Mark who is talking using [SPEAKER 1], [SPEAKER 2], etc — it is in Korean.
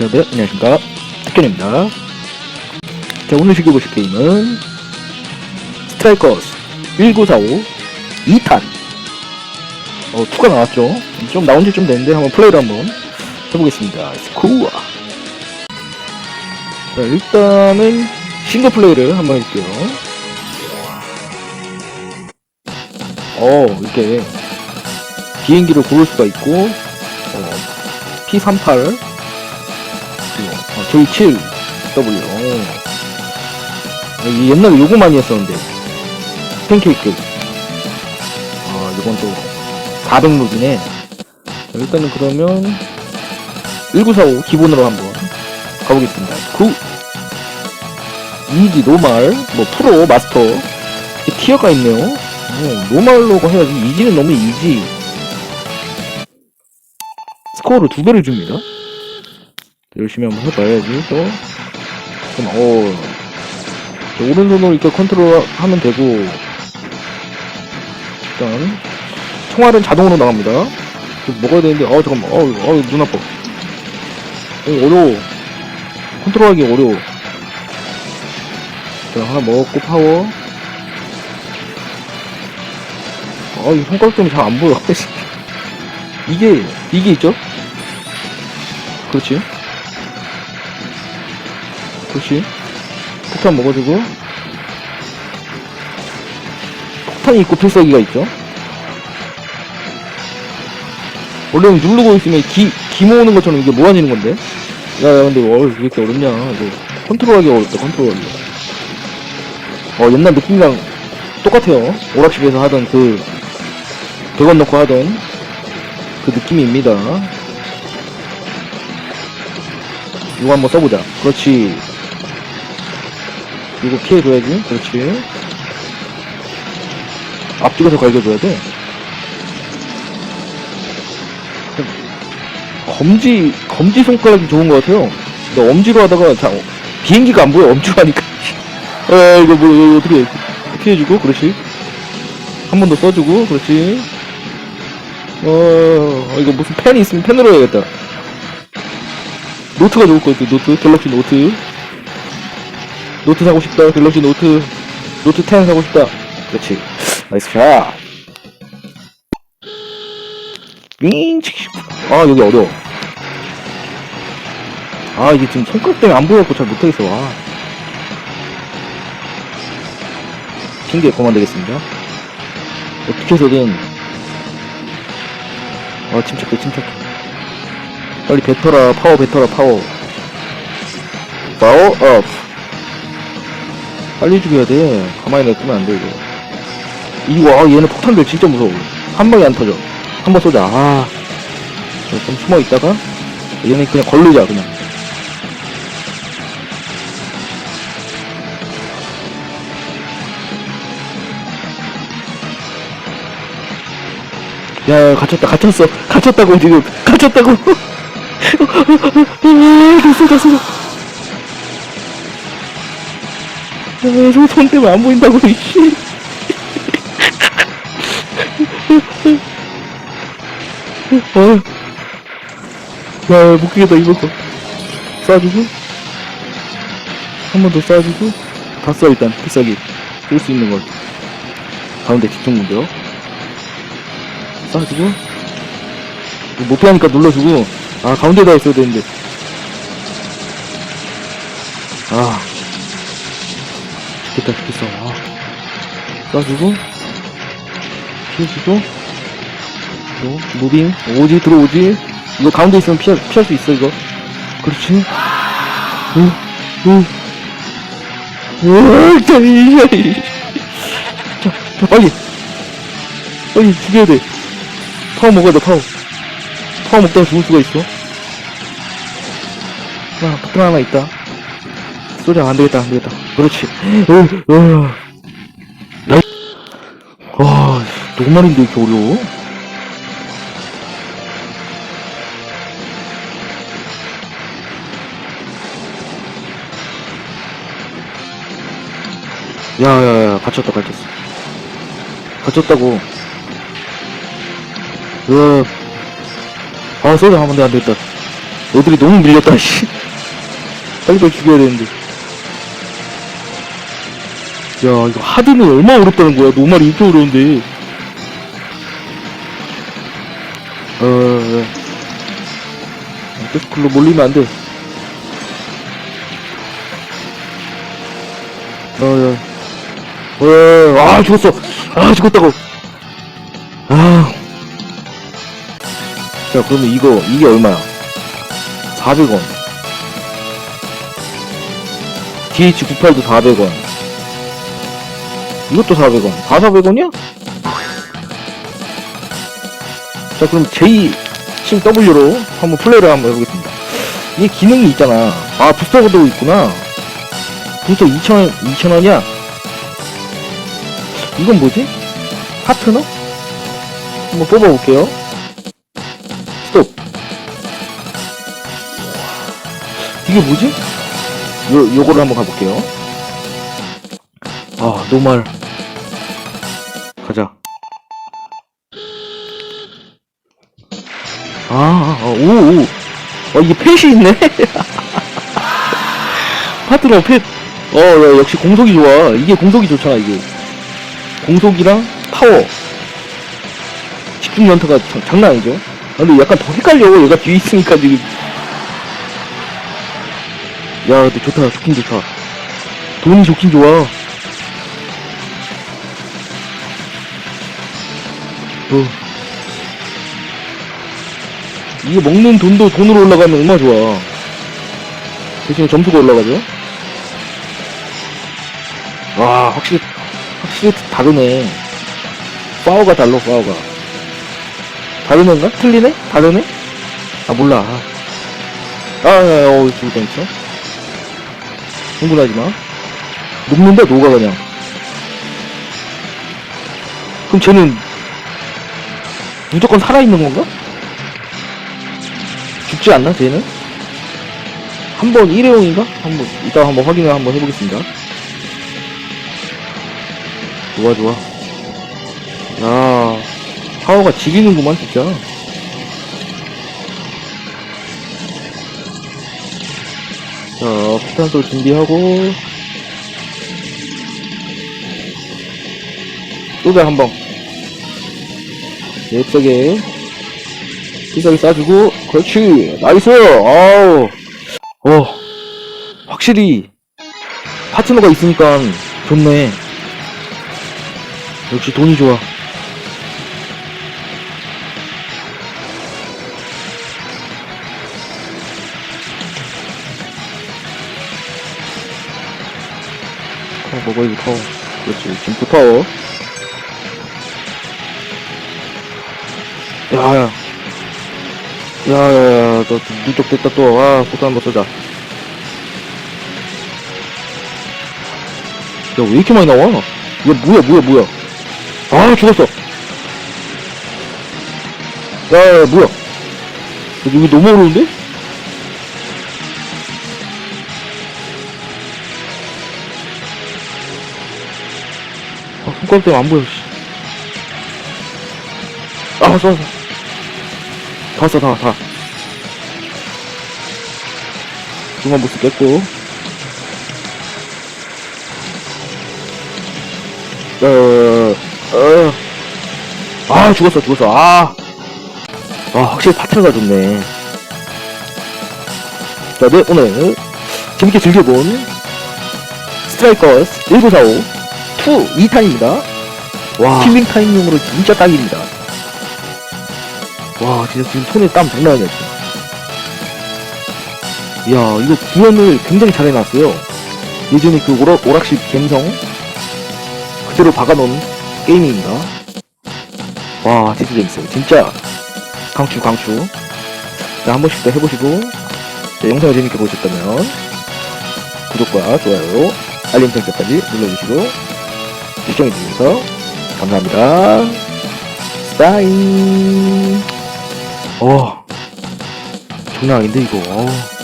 [SPEAKER 1] 자, 네, 안녕하십니까. 특견입니다. 자, 오늘 즐겨보실 게임은 스트라이커스 1945 2탄. 어, 2가 나왔죠. 좀 나온 지 좀 됐는데 한번 플레이를 한번 해보겠습니다. 스쿠아. 자, 일단은 싱글 플레이를 한번 해볼게요. 어, 이렇게 비행기를 고를 수가 있고, 어, P38, 그리고 어, J7W. 이 옛날에 요거 많이 했었는데, 팬케이크. 아, 이건 또 400룩이네. 일단은 그러면 1945 기본으로 한번 가보겠습니다. 9 이지 노말 뭐 프로 마스터 티어가 있네요. 어, 노말로가 해야지 이지는 너무 이지. 스코어를 두 배를 줍니다. 열심히 한번 해봐야지 또. 잠깐만, 어. 자, 오른손으로 이렇게 컨트롤 하면 되고 일단 총알은 자동으로 나갑니다. 좀 먹어야 되는데 어 잠깐만 어 이거 어, 눈 아파. 어, 어려워. 컨트롤하기 어려워. 자, 하나 먹었고, 파워. 아, 이 손가락 때문에 잘 안 보여. 이게, 이게 있죠? 그렇지. 그렇지. 폭탄 먹어주고. 폭탄이 있고 필살기가 있죠? 원래는 누르고 있으면 기, 기 모으는 것처럼 이게 모아지는 건데. 야, 야, 근데, 어, 왜 이렇게 어렵냐. 이거 컨트롤하기 어렵다, 컨트롤하기. 어, 옛날 느낌이랑 똑같아요. 오락실에서 하던 그, 100원 넣고 하던 그 느낌입니다. 이거 한번 써보자. 그렇지. 이거 피해줘야지. 그렇지. 앞뒤가서 갈겨줘야 돼. 검지, 검지 손가락이 좋은 것 같아요. 근데 엄지로 하다가, 자, 비행기가 안 보여, 엄지로 하니까. 에, 이거 뭐, 이거 어떻게, 어떻게 해주고, 그렇지. 한 번 더 써주고, 그렇지. 어, 이거 무슨 펜이 있으면 펜으로 해야겠다. 노트가 좋을 것 같아, 노트. 갤럭시 노트. 노트 사고 싶다, 갤럭시 노트. 노트 10 사고 싶다. 그렇지. 나이스 샷. 아, 여기 어려워. 아, 이게 지금 손가락 때문에 안 보여갖고 잘 못하겠어, 와. 핑계 그만 되겠습니다. 어떻게 해서든, 아, 침착해, 침착해. 빨리 뱉어라, 파워 뱉어라, 파워. 파워 업. 빨리 죽여야 돼. 가만히 냅두면 안 돼, 이거. 이거, 아, 얘는 폭탄들 진짜 무서워. 한 방에 안 터져. 한 번 쏘자. 아. 좀 숨어 있다가, 얘는 그냥 걸르자, 그냥. 야, 야, 갇혔다, 갇혔어. 갇혔다고, 지금. 갇혔다고. 됐어, 됐어. 야, 저손 때문에 안 보인다고, 이씨. 어. 야, 못 끼겠다, 이거. 쏴주고. 한 번 더 쏴주고. 다 쏴, 일단, 비싸게. 쏠수 있는 걸. 가운데 집중 문제요. 쏴주고 못 피하니까 눌러주고 아 가운데다 있어야 되는데 아 죽겠다 죽겠어. 아 쏴주고 피해주고 또 무빙 오지 들어오지. 이거 가운데 있으면 피할, 피할 수 있어 이거. 그렇지? 으아 자, 이, 자, 자 빨리. 빨리 죽여야 돼. 파워 먹어야 돼, 파워. 파워 먹다가 죽을 수가 있어. 아, 폭탄 하나 있다. 쏘자, 안 되겠다, 안 되겠다. 그렇지. 어, 어. 나이. 와, 노말인데 이렇게 어려워? 야, 야, 야, 갇혔다, 갇혔어. 갇혔다고. 으, 아, 쏘자 하면 돼, 안 되겠다. 너들이 너무 밀렸다, 씨. 빨리빨리 죽여야 되는데. 야, 이거 하드는 얼마나 어렵다는 거야. 노말이 이렇게 어려운데. 어, 어. 계속 글로 몰리면 안 돼. 어, 어, 어, 아, 죽었어. 아, 죽었다고. 아. 자, 그러면 이거, 이게 얼마야? 400원. DH98도 400원. 이것도 400원. 다 400원이야? 자, 그럼 J, 심 W로 한번 플레이를 한번 해보겠습니다. 이게 기능이 있잖아. 아, 부스터도 있구나. 부스터 2,000원, 2,000원이야? 이건 뭐지? 파트너? 한번 뽑아볼게요. 스톱. 이게 뭐지? 요, 요거를 한번 가볼게요. 아, 노말. 아, 아, 아, 오, 오. 어, 이게 펫이 있네? 파트너 펫. 어, 야, 역시 공속이 좋아. 이게 공속이 좋잖아, 이게. 공속이랑 파워. 집중 연타가 장- 장난 아니죠? 아, 근데 약간 더 헷갈려. 얘가 뒤에 있으니까 지금. 야, 근데 좋다. 좋긴 좋다. 돈이 좋긴 좋아. 어. 이게 먹는 돈도 돈으로 올라가면 얼마나 좋아. 대신에 점수가 올라가죠. 와, 확실히, 확실히 다르네. 파워가 달라, 파워가. 다르는가? 틀리네? 다르네? 아, 몰라. 아, 아, 죽을 뻔했어. 흥분하지 마. 녹는다, 녹아, 그냥. 그럼 쟤는 무조건 살아있는 건가? 죽지 않나, 쟤는? 한번 일회용인가? 한번, 이따 한번 확인을 한번 해보겠습니다. 좋아, 좋아. 야, 파워가 지리는구만, 진짜. 자, 폭탄sol 준비하고. 쏘자, 한 방. 예쁘게. 비싸게 싸주고, 그렇지. 나이스! 아우. 어, 확실히, 파트너가 있으니까 좋네. 역시 돈이 좋아. 타워 먹어야지 타워 그렇지 지금 타워 야 야 야야야 너 누적 됐다 또아 포트 한번 쏘자 야왜 이렇게 많이 나와 이거 뭐야 뭐야 뭐야 아 죽었어 야야 뭐야 여기 너무 어려운데? 아, 손가락 때문에 안 보여, 씨. 아, 왔어. 다 왔어, 다, 다. 중간 보스 깼고. 어, 어, 아, 죽었어, 죽었어. 아. 아, 확실히 파트너가 좋네. 자, 네, 오늘 재밌게 즐겨본 스트라이커스 1945 2 2탄입니다.
[SPEAKER 2] 와.
[SPEAKER 1] 킬링 타임용으로 진짜 딱입니다. 와, 진짜 지금 손에 땀 장난 아니야, 지금. 이야, 이거 구현을 굉장히 잘 해놨어요. 예전에 그 오락, 오락실 감성 그대로 박아놓은 게임입니다. 와, 진짜 재밌어요. 진짜 강추, 강추. 자, 한 번씩 더 해보시고, 자, 영상을 재밌게 보셨다면, 구독과 좋아요, 알림 설정까지 눌러주시고, 시청해주셔서 감사합니다. 스타잉. 어, 장난 아닌데, 이거. 어우.